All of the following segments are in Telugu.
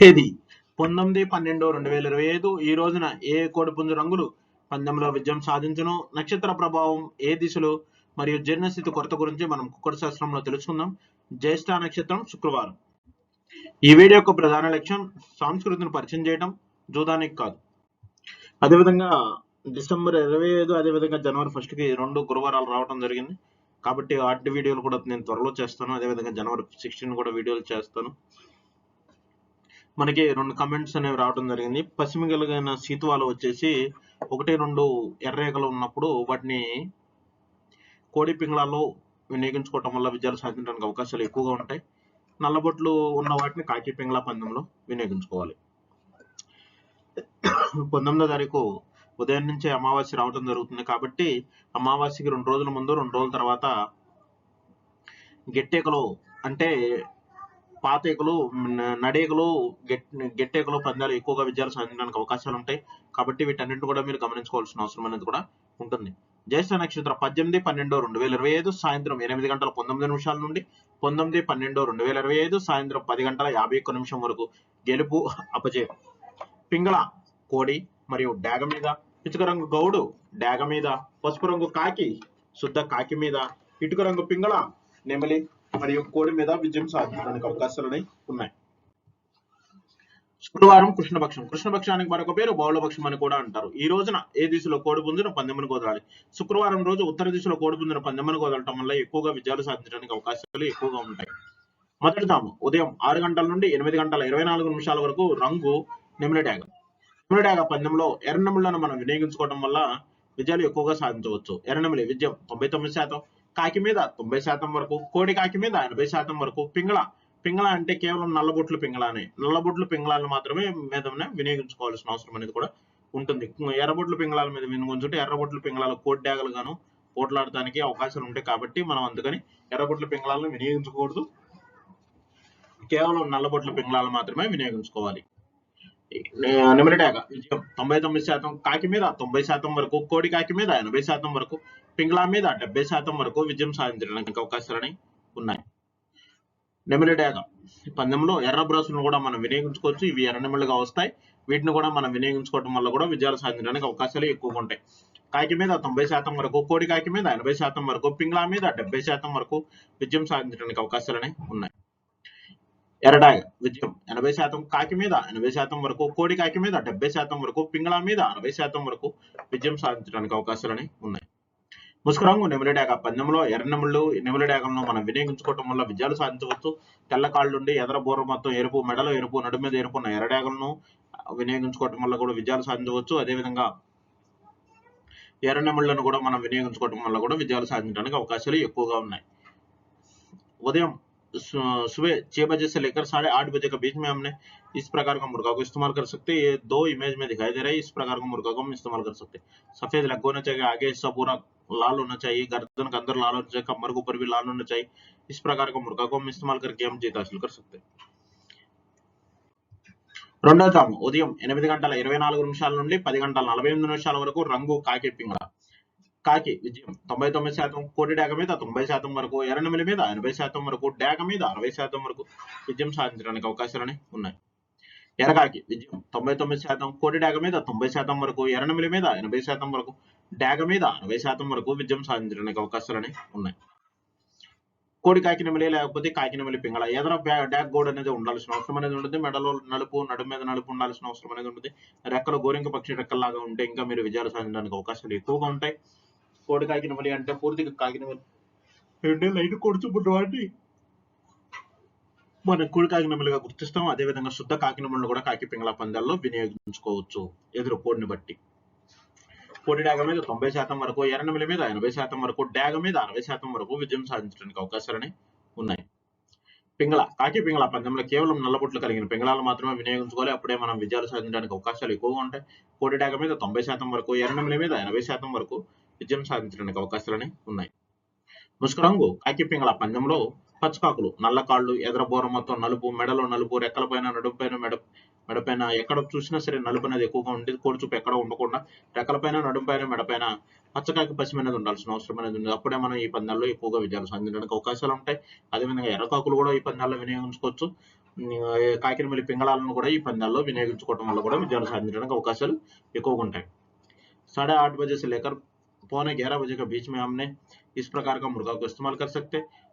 తేదీ పంతొమ్మిది పన్నెండు రెండు వేల ఇరవై ఐదు ఈ రోజున ఏ కోడిపుంజు రంగులు పందెంలో విజయం సాధించును? నక్షత్ర ప్రభావం ఏ దిశలో? మరియు జీర్ణస్థితి కొరత గురించి మనం కుక్కడి శాస్త్రంలో తెలుసుకుందాం. జ్యేష్ఠ నక్షత్రం శుక్రవారం. ఈ వీడియో యొక్క ప్రధాన లక్ష్యం సంస్కృతిని పరిచయం చేయడం జూదానికి కాదు. అదేవిధంగా డిసెంబర్ ఇరవై ఐదు అదేవిధంగా జనవరి ఫస్ట్కి రెండు గురువారాలు రావడం జరిగింది. కాబట్టి ఆర్ట్ వీడియోలు కూడా నేను త్వరలో చేస్తాను. అదేవిధంగా జనవరి సిక్స్టీన్ కూడా వీడియోలు చేస్తాను. మనకి రెండు కమెంట్స్ అనేవి రావడం జరిగింది. పశ్చిమగలిగిన సీతువాలు వచ్చేసి ఒకటి రెండు ఎర్రేగలు ఉన్నప్పుడు వాటిని కోడి పింగళాల్లో వినియోగించుకోవటం వల్ల విజయాలు సాధించడానికి అవకాశాలు ఎక్కువగా ఉంటాయి. నల్లబొట్లు ఉన్న వాటిని కాకి పింగళ పందెంలో వినియోగించుకోవాలి. పంతొమ్మిదో తారీఖు ఉదయం నుంచే అమావాస్య రావడం జరుగుతుంది కాబట్టి అమావాస్యకి రెండు రోజుల ముందు రెండు రోజుల తర్వాత గెట్టేకలు అంటే పాతేకులు నడేకులు నడేకలు గెట్ గెట్టేకలు పందాలు ఎక్కువగా విజయాలు సాధించడానికి అవకాశాలు ఉంటాయి. కాబట్టి వీటన్నింటి కూడా మీరు గమనించుకోవాల్సిన అవసరం అనేది కూడా ఉంటుంది. జ్యేష్ఠ నక్షత్రం పద్దెనిమిది పన్నెండు రెండు వేల ఇరవై ఐదు సాయంత్రం ఎనిమిది గంటల పంతొమ్మిది నిమిషాల నుండి పంతొమ్మిది పన్నెండు రెండు వేల ఇరవై ఐదు సాయంత్రం పది గంటల యాభై ఒక్క నిమిషం వరకు గెలుపు అపజయం. పింగళ కోడి మరియు డాగ మీద ఇసుక రంగు గౌడు డాగ మీద పసుపు రంగు కాకి శుద్ధ కాకి మీద ఇటుక రంగు పింగళ నెమలి మరియు కోడి మీద విజయం సాధించడానికి అవకాశాలు ఉన్నాయి. శుక్రవారం కృష్ణపక్షం. కృష్ణపక్షానికి మరొక పేరు బౌళపక్షం అని కూడా అంటారు. ఈ రోజున ఏ దిశలో కోడి పుంజును పందెమును కుదరాలి శుక్రవారం రోజు ఉత్తర దిశలో కోడి పుంజును పందెమ్మను కుదరటం వల్ల ఎక్కువగా విజయాలు సాధించడానికి అవకాశాలు ఎక్కువగా ఉంటాయి. మొదటి తాము ఉదయం ఆరు గంటల నుండి ఎనిమిది గంటల ఇరవై నాలుగు నిమిషాల వరకు రంగు నెమిలి డ్యాగ పందెంలో ఎర్రనములను మనం వినియోగించుకోవడం వల్ల విజయాలు ఎక్కువగా సాధించవచ్చు. ఎర్రనెమిలి విజయం తొంభై తొమ్మిది శాతం. కాకి మీద తొంభై శాతం వరకు కోడి కాకి మీద ఎనభై శాతం వరకు పింగళ. పింగళ అంటే కేవలం నల్లబొట్లు పింగళానే. నల్లబొట్లు పింగళాలను మాత్రమే మీద వినియోగించుకోవాల్సిన అవసరం అనేది కూడా ఉంటుంది. ఎర్రబొట్లు పింగళాల మీద వినియోగించుంటే ఎర్రబొట్లు పింగళాలు కోడి డ్యాగలు గాను పోట్లాడటానికి అవకాశాలు ఉంటాయి కాబట్టి మనం అందుకని ఎర్రబొట్ల పింగళాలను వినియోగించకూడదు. కేవలం నల్లబొట్ల పింగళాలు మాత్రమే వినియోగించుకోవాలి. నిమిరిటాక విజయం తొంభై తొమ్మిది శాతం కాకి మీద తొంభై శాతం వరకు కోడి కాకి మీద ఎనభై శాతం వరకు పింగ్లా మీద డెబ్బై శాతం వరకు విజయం సాధించడానికి అవకాశాలని ఉన్నాయి. నెమిలి డ్యాగ ఈ పందెంలో ఎర్ర బ్రస్సులను కూడా మనం వినియోగించుకోవచ్చు. ఇవి ఎర్ర నెమిలిగా వస్తాయి. వీటిని కూడా మనం వినియోగించుకోవడం వల్ల కూడా విజయాలు సాధించడానికి అవకాశాలు ఎక్కువగా ఉంటాయి. కాకి మీద తొంభై శాతం వరకు కోడి కాకి మీద ఎనభై శాతం వరకు పింగ్లా మీద డెబ్బై శాతం వరకు విజయం సాధించడానికి అవకాశాలని ఉన్నాయి. ఎర్రడాగ విజయం ఎనభై శాతం కాకి మీద ఎనభై శాతం వరకు కోడి కాకి మీద డెబ్బై శాతం వరకు పింగళ మీద అరవై శాతం వరకు విజయం సాధించడానికి అవకాశాలని ఉన్నాయి. ముసుకురంగు నెమిలిడాగ పందెంలో ఎర్ర నెమిళ్ళు నెమిలి డాగలను మనం వినియోగించుకోవడం వల్ల విజయాలు సాధించవచ్చు తెల్ల కాళ్ళు నుండి ఎదర బోర్ర మొత్తం ఎరుపు మెడలో ఎరుపు నడుము మీద ఎరుపు ఉన్న ఎర్రడాగలను వినియోగించుకోవడం వల్ల కూడా విజయాలు సాధించవచ్చు అదేవిధంగా ఎర్ర నెమిళ్లను కూడా మనం వినియోగించుకోవడం వల్ల కూడా విజయాలు సాధించడానికి అవకాశాలు ఎక్కువగా ఉన్నాయి उदयम सु- सुबह छह बजे से लेकर साढ़े आठ बजे के बीच में हमने इस प्रकार का मुर्गा को इस्तेमाल कर सकते हैं ये दो इमेज में दिखाई दे रहा है इस प्रकार का मुर्गा को हम इस्तेमाल कर सकते हैं सफेद लग होना चाहिए आगे हिस्सा पूरा लाल होना चाहिए गर्दन के अंदर लाल होना चाहिए कमर के ऊपर भी लाल होना चाहिए इस प्रकार का मुर्गा को हम इस्तेमाल करके हम जीत हासिल कर सकते हैं రెండో తాము ఉదయం ఎనిమిది గంటల ఇరవై నాలుగు నిమిషాల నుండి పది గంటల నలభై ఎనిమిది నిమిషాల వరకు రంగు కాకి పింగళ కాకి విజయం తొంభై తొమ్మిది శాతం కోడి డాగ మీద తొంభై శాతం వరకు ఎర్రనెమిలి మీద ఎనభై శాతం వరకు డాగ మీద అరవై శాతం వరకు విజయం సాధించడానికి అవకాశాలని ఉన్నాయి ఎరగాకి విజయం తొంభై తొమ్మిది శాతం కోడి డాగ మీద తొంభై శాతం వరకు ఎరణమిలి మీద ఎనభై శాతం వరకు డాగ మీద అరవై శాతం వరకు విజయం సాధించడానికి అవకాశాలని ఉన్నాయి. కోడి కాకినమిలి లేకపోతే కాకినమిలి పింగళ. ఏదైనా బ్యా- గోడ్ అనేది ఉండాల్సిన అవసరం అనేది ఉంటుంది. మెడలో నలుపు నడుము మీద నలుపు ఉండాల్సిన అవసరం అనేది ఉంటుంది. రెక్కలు గోరింక పక్షి రెక్కల్లాగా ఉంటే ఇంకా మీరు విజయాలు సాధించడానికి అవకాశాలు ఎక్కువగా ఉంటాయి. కోడి కాకినమిలి అంటే పూర్తిగా కాకినమిలి రెండే లైట్ కొడుచుకుంటు వాటి? మన కుడి కాకి గుర్తిస్తాం. అదేవిధంగా శుద్ధ కాకినమ్మలను కూడా కాకి పింగళ పందాల్లో వినియోగించుకోవచ్చు ఎదురు కోడిని బట్టి. కోడి డాగ మీద తొంభై శాతం వరకు ఎర్ర మీద ఎనభై శాతం వరకు డాగ మీద అరవై శాతం వరకు విజయం సాధించడానికి అవకాశాలని ఉన్నాయి. పింగళ కాకి పింగళ పందెంలో కేవలం నల్లబొట్లు కలిగిన పింగళాలు మాత్రమే వినియోగించుకోవాలి. అప్పుడే మనం విజయాలు సాధించడానికి అవకాశాలు ఎక్కువగా ఉంటాయి. కోడి డాగ మీద తొంభై శాతం వరకు ఎర్ర మీద ఎనభై శాతం వరకు విజయం సాధించడానికి అవకాశాలని ఉన్నాయి. ముసుగు రంగు కాకి పింగళ పందెంలో పచ్చకాకులు నల్ల కాళ్ళు ఎదరబోర మొత్తం నలుపు మెడలో నలుపు రెక్కల పైన నడుము పైన మెడ మెడపైన ఎక్కడ చూసినా సరే నలుపు అనేది ఎక్కువగా ఉండేది కోడి చూపు ఎక్కడ ఉండకుండా రెక్కల పైన నడుము పైన మెడపైన పచ్చకాకి పశ్చిమ అనేది ఉండాల్సిన అవసరం అనేది ఉంది అప్పుడే మనం ఈ పందాల్లో ఎక్కువగా విజయాలు సాధించడానికి అవకాశాలు ఉంటాయి అదేవిధంగా ఎర్రకాకులు కూడా ఈ పందాల్లో వినియోగించుకోవచ్చు కాకినమిలి పింగళాలను కూడా ఈ పందాల్లో వినియోగించుకోవడం వల్ల కూడా విజయాలు సాధించడానికి అవకాశాలు ఎక్కువగా ఉంటాయి साढ़े आठ बजे से लेकर पौने ग्यारह बजे के बीच में हमने इस प्रकार का मुर्गा को इस्तेमाल कर सकते अम,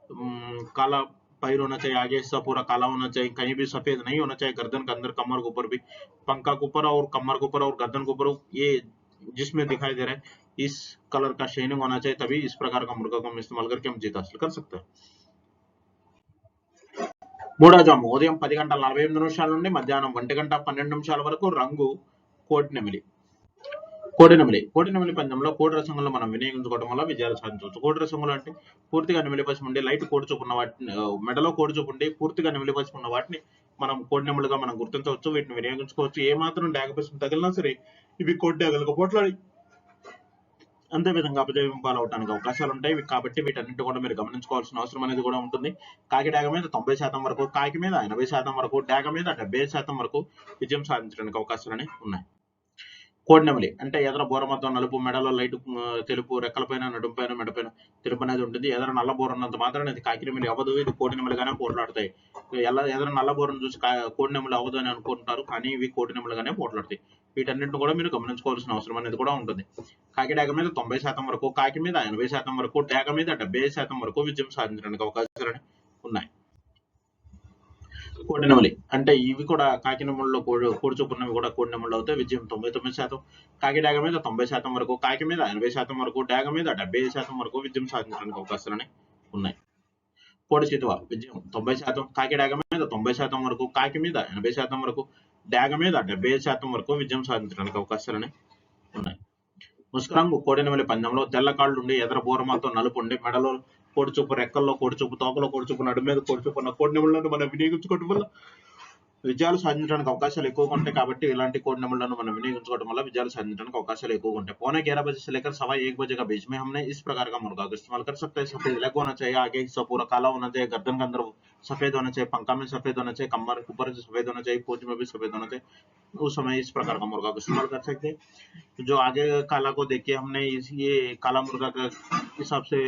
काला पैर होना चाहिए आगे हिस्सा पूरा काला होना चाहिए कहीं भी सफेद नहीं होना चाहिए गर्दन के अंदर कमर के ऊपर भी पंखा के ऊपर और कमर के ऊपर और गर्दन के ऊपर ये जिसमें दिखाई दे रहा है इस कलर का शेनिंग होना चाहिए तभी इस प्रकार का मुर्गा को हम इस्तेमाल करके हम जीत हासिल कर सकते हैं మూడో జాము ఉదయం పది గంటల నలభై ఎనిమిది నిమిషాల నుండి మధ్యాహ్నం ఒంటి గంట పన్నెండు నిమిషాల వరకు రంగు కోటి కోడినమిలి. కోడినమిలి కోడి పందెంలో కోడి రసంగులను మనం వినియోగించుకోవడం వల్ల విజయాలు సాధించవచ్చు. కోడి రసంగులు అంటే పూర్తిగా నెమిలి ఉండి లైట్ కోడి చూపు ఉన్న వాటిని మెడలో కోడి చూపు ఉండి పూర్తిగా నెమిలి ఉన్న వాటిని మనం కోడినెములుగా మనం గుర్తించవచ్చు వీటిని వినియోగించుకోవచ్చు. ఏ మాత్రం డాగ తగిలినా సరే ఇవి కోడి డాగలకు పోట్లాడి. అంతే విధంగా అపజయం అవకాశాలు ఉంటాయి. కాబట్టి వీటన్నిటి కూడా మీరు గమనించుకోవాల్సిన అవసరం అనేది కూడా ఉంటుంది. కాకి డాగ మీద తొంభై శాతం వరకు కాకి మీద ఎనభై శాతం వరకు డాగ మీద డెబ్బై శాతం వరకు విజయం సాధించడానికి అవకాశాలు అనేవి ఉన్నాయి. కోడినెమలి అంటే ఎదర బోర మొత్తం నలుపు మెడలో లైట్ తెలుపు రెక్కలపైన నడుంపైన మెడపైన తెలుపు అనేది ఉంటుంది. ఎదర నల్ల బోర ఉన్నంత మాత్రం ఇది కాకినెమలి అవ్వదు. ఇది కోడినెమలిగానే పోట్లాడతాయి. ఎలా ఎదర నల్ల బోరను చూసి కోడినెమలి అవ్వదు అని అనుకుంటారు. కానీ ఇవి కోడినెమలిగానే పోట్లాడతాయి. వీటన్నింటిని కూడా మీరు గమనించుకోవాల్సిన అవసరం అనేది కూడా ఉంటుంది. కాకి డాగ మీద తొంభై శాతం వరకు కాకి మీద ఎనభై శాతం వరకు డేగ మీద డెబ్బై శాతం వరకు విజయం సాధించడానికి అవకాశాలు ఉన్నాయి. కోడినెమలి. అంటే ఇవి కూడా కాకినెమలిలో కోడి కోడి కూడా కోడినెమళ్ళు అవుతాయి. విజయం తొంభై తొమ్మిది శాతం. కాకి డాగ మీద తొంభై శాతం వరకు కాకి మీద ఎనభై శాతం వరకు డాగ మీద డెబ్బై శాతం వరకు విజయం సాధించడానికి అవకాశాలని ఉన్నాయి. కోడి చితువ విజయం తొంభై శాతం. కాకి డాగ మీద తొంభై శాతం వరకు కాకి మీద ఎనభై శాతం వరకు డాగ మీద డెబ్బై శాతం వరకు విజయం సాధించడానికి అవకాశాలని ఉన్నాయి. ముస్కరంగు కోడినెమలి పందెంలో తెల్ల కాళ్ళు ఉండి ఎదర బోరమాతో నలుపు ఉండి మెడలో కోడి చూపు రెక్కల్లో కోడి చూపు తోకలో కోడి చూపు నడు మీద కోడి చూపు ఉన్న కోడినెమలను మనం వినియోగించుకోవడం వల్ల విజయాలు సాధించడానికి అవకాశాలు ఎక్కువగా ఉంటాయి కాబట్టి ఇలాంటి కోడ్ నెంబర్లను మనం వినియోగించుకోవడం వల్ల విజయాలు సాధించడానికి అవకాశాలు ఎక్కువగా ఉంటాయి पौने ग्यारह बजे से लेकर सवा एक बजे का बीच में हमने इस प्रकार का मुर्गा को इस्तेमाल कर सकते हैं सफेद लेग होना चाहिए आगे हिस्सा पूरा काला होना चाहिए गर्दन के अंदर सफेद होना चाहिए पंखा में सफेद होना चाहिए कमर के ऊपर से सफेद होना चाहिए पूंछ में भी सफेद होना चाहिए उस समय इस प्रकार का मुर्गा को इस्तेमाल कर सकते हैं जो आगे काला को देख के हमने इस ये काला मुर्गा का हिसाब से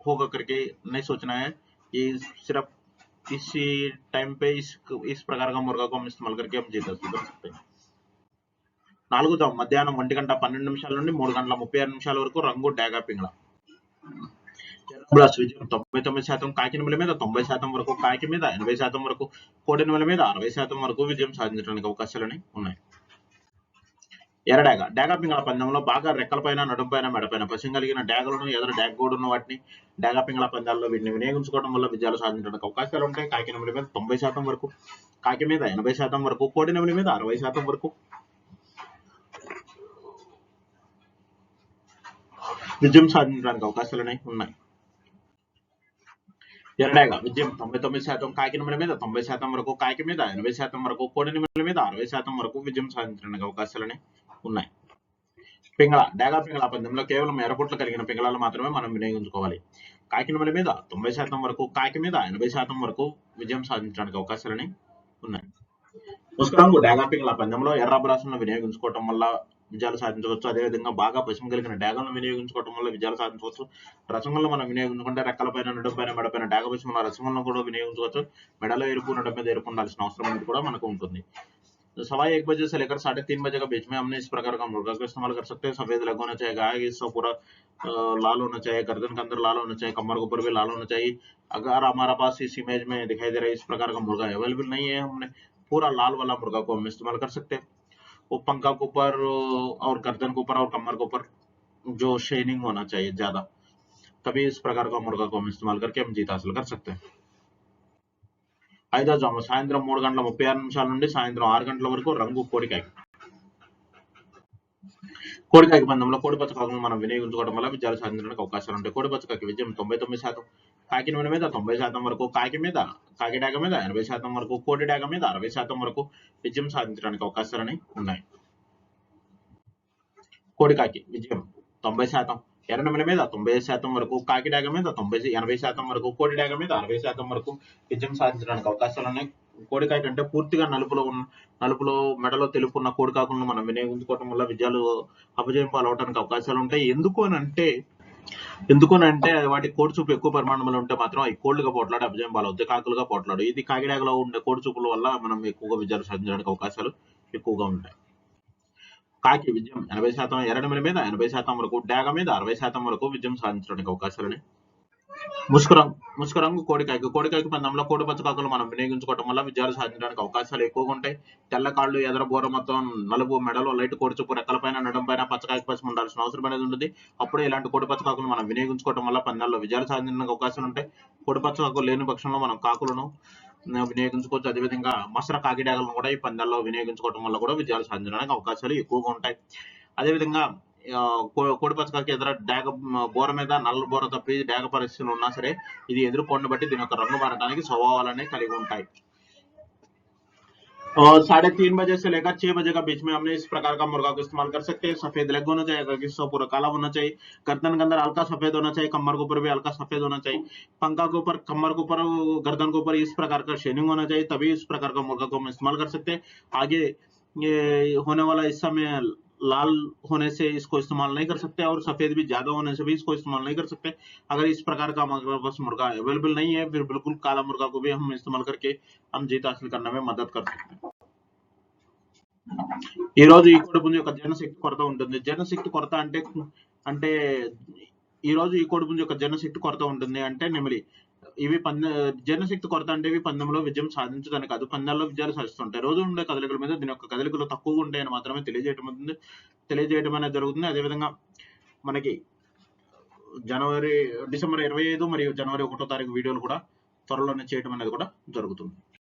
होगा करके नहीं सोचना है ये सिर्फ इसी टाइम पे इस इस प्रकार का मुर्गा को हम इस्तेमाल करके हम जीत हासिल कर सकते हैं నాలుగో మధ్యాహ్నం ఒంటి గంట పన్నెండు నిమిషాల నుండి మూడు గంటల ముప్పై ఆరు నిమిషాల వరకు రంగు డాగా పింగళ బ్లాస్ విజయం తొంభై తొమ్మిది శాతం కాకినెమల మీద తొంభై శాతం వరకు కాకి మీద ఎనభై శాతం వరకు కోడినెమల మీద అరవై శాతం వరకు విజయం సాధించడానికి అవకాశాలని ఉన్నాయి ఎర్రడాగ డాగ. పింగళ పందెంలో బాగా రెక్కలపైన నడుంపైన మెడపైన పసం కలిగిన డాగలను ఎదురు డాగ గోడు వాటిని డాగ పింగళ పందాల్లో వీటిని వినియోగించుకోవడం వల్ల విజయాలు సాధించడానికి అవకాశాలు ఉంటాయి. కాకి నెమలి మీద తొంభై శాతం వరకు కాకి మీద ఎనభై శాతం వరకు కోడి నెమలి మీద అరవై శాతం వరకు. విజయం సాధించడానికి అవకాశాలు ఉన్నాయి. ఎర్రడాగ విజయం తొంభై తొమ్మిది శాతం కాకి నిమిల మీద తొంభై శాతం వరకు కాకి మీద ఎనభై శాతం వరకు కోడి నిమిల మీద అరవై శాతం వరకు విజయం సాధించడానికి అవకాశాలని ఉన్నాయి. పింగళ డేగా పింగళ పందెంలో కేవలం ఎర్రపుట్లు కలిగిన పింగళాలు మాత్రమే మనం వినియోగించుకోవాలి. కాకినమల మీద తొంభై శాతం వరకు కాకి మీద ఎనభై శాతం వరకు విజయం సాధించడానికి అవకాశాలని ఉన్నాయి. పుష్కరంగు డేగా పింగళ పందెంలో ఎర్ర అభ్రాసంలో వినియోగించుకోవటం వల్ల విజయాలు సాధించవచ్చు. అదేవిధంగా బాగా పశ్చిమ కలిగిన డాగలను వినియోగించుకోవడం వల్ల విజయాలు సాధించవచ్చు. రసంగంలో మనం వినియోగించుకుంటే రెక్కలపైన పైన మెడపైన డాగ పశ్చిమ రసంగంలో కూడా వినియోగించుకోవచ్చు. మెడలో ఎరుపు ఉండడం మీద ఎరుపు ఉండాల్సిన అవసరం అనేది కూడా మనకు ఉంటుంది. सवा एक बजे से लेकर साढ़े तीन बजे के बीच में हमने इस प्रकार का मुर्गा को इस्तेमाल कर सकते हैं। सफ़ेद लग होना चाहिए, गाय हिस्सा पूरा लाल होना चाहिए, गर्दन के अंदर लाल होना चाहिए, कमर के ऊपर भी लाल होना चाहिए। अगर हमारा पास इस इमेज में दिखाई दे रहा है, इस प्रकार का मुर्गा अवेलेबल नहीं है हमने, पूरा लाल वाला मुर्गा को हम इस्तेमाल कर सकते हैं। वो पंखा के ऊपर, और गर्दन के ऊपर, और कमर के ऊपर जो शेनिंग होना चाहिए ज़्यादा, तभी इस प्रकार का मुर्गा को हम इस्तेमाल करके हम जीत हासिल कर सकते हैं। ఐదో సాయంత్రం మూడు గంటల ముప్పై ఆరు నిమిషాల నుండి సాయంత్రం ఆరు గంటల వరకు రంగు కోడికాయ. కోడికాయ పందంలో కోడి పచ్చకాకులను మనం వినియోగించుకోవడం వల్ల విజయాలు సాధించడానికి అవకాశాలు ఉంటాయి. కోడిపచ్చకాకి విజయం తొంభై తొమ్మిది శాతం. కాకి నూనె మీద తొంభై శాతం వరకు కాకి మీద కాకి డాగ మీద ఎనభై శాతం వరకు కోడి డాగ మీద అరవై శాతం వరకు విజయం సాధించడానికి అవకాశాలని ఉన్నాయి. కోడికాకి విజయం తొంభై శాతం. ఎర్రనెమల మీద తొంభై శాతం వరకు కాకిడాగ మీద తొంభై ఎనభై శాతం వరకు కోడిడాగ మీద అరవై శాతం వరకు విజయం సాధించడానికి అవకాశాలు ఉన్నాయి. కోడికాయ కంటే పూర్తిగా నలుపులో ఉన్న నలుపులో మెడలో తెలుపు ఉన్న కోడికాకులను మనం వినియోగించుకోవడం వల్ల విజయాలు అపజయం పాలవడానికి అవకాశాలు ఉంటాయి. ఎందుకు అని అంటే ఎందుకనంటే వాటి కోడి చూపు ఎక్కువ పరిమాణంలో ఉంటే మాత్రం అవి కోళ్ళుగా పోట్లాడు అభిజయం పాలవుతాయి కాకులుగా పోట్లాడు. ఇది కాకిడాగలో ఉండే కోడి చూపుల వల్ల మనం ఎక్కువగా విజయాలు సాధించడానికి అవకాశాలు ఎక్కువగా ఉంటాయి. కాకి విజయం ఎనభై శాతం ఎర్రనెమలి మీద ఎనభై శాతం వరకు డాగ మీద అరవై శాతం వరకు విజయం సాధించడానికి అవకాశాలని ముసుగు రంగు ముసుగు రంగు కోడికాయకు. కోడికాయకు పందంలో కోడి పచ్చకాకులు మనం వినియోగించుకోవడం వల్ల విజయాలు సాధించడానికి అవకాశాలు ఎక్కువగా ఉంటాయి. తెల్ల కాళ్ళు ఎదర బోర మొత్తం నలుపు మెడలో లైట్ కోడి రెక్కలపైన నడం పైన పచ్చకాయకు పచ్చి ఉండాల్సిన అవసరం అనేది ఉంటుంది. అప్పుడే ఇలాంటి కోడి పచ్చకాకులు మనం వినియోగించుకోవడం వల్ల పందాల్లో విజయాలు సాధించడానికి అవకాశాలు ఉంటాయి. కోడి పచ్చకాకులు లేని పక్షంలో మనం కాకులను వినియోగించుకోవచ్చు. అదేవిధంగా మసర కాకిడాగలను కూడా ఈ పందాల్లో వినియోగించుకోవడం వల్ల కూడా విజయాలు సాధించడానికి అవకాశాలు ఎక్కువగా ఉంటాయి. అదేవిధంగా ఆ, కో- కోడి పచ్చకాకి ఎదుర డాగ మ, బోర మీద నల్ల బోర తప్పి డాగ పరిస్థితులు ఉన్నా సరే ఇది ఎదుర్కొండ బట్టి దీని యొక్క రంగు మారడానికి స్వభావాలనే కలిగి ఉంటాయి और साढ़े तीन बजे से लेकर छह बजे का बीच में हमने इस प्रकार का मुर्गा को इस्तेमाल कर सकते हैं सफेद लेग होना चाहिए अगर किसी को पूरा काला होना चाहिए गर्दन के अंदर हल्का सफेद होना चाहिए कमर के ऊपर भी हल्का सफेद होना चाहिए पंखा के ऊपर कमर के ऊपर गर्दन के ऊपर इस प्रकार का शेनिंग होना चाहिए तभी इस प्रकार का मुर्गा को हम इस्तेमाल कर सकते हैं आगे ये होने वाला हिस्सा में लाल होने से इसको इस्तेमाल नहीं कर सकते और सफेद भी ज्यादा होने से भी इसको इस्तेमाल नहीं कर सकते अगर इस प्रकार का हमारे पास मुर्गा अवेलेबल नहीं है फिर बिल्कुल काला मुर्गा को भी हम इस्तेमाल करके हम जीत हासिल करने में मदद कर सकते हैं ఈ రోజు ఈ కోడిపుంజు యొక్క జనశక్తి కొరత ఉంటుంది జనశక్తి కొరత అంటే అంటే ఈ రోజు ఈ కోడిపుంజు యొక్క జనశక్తి కొరత ఉంటుంది అంటే నెమలి ఇవి పంద జీర్ణశక్తి కొరత అంటే ఇవి పందెంలో విజయం సాధించడానికి కాదు పందాల్లో విజయాలు సాధిస్తుంటాయి. రోజు ఉండే కదలికల మీద దీని యొక్క కదలికలు తక్కువగా ఉంటాయని మాత్రమే తెలియజేయడం అవుతుంది. తెలియజేయడం అనేది జరుగుతుంది. అదేవిధంగా మనకి జనవరి డిసెంబర్ ఇరవై ఐదు మరియు జనవరి ఒకటో తారీఖు వీడియోలు కూడా త్వరలోనే చేయడం అనేది కూడా జరుగుతుంది.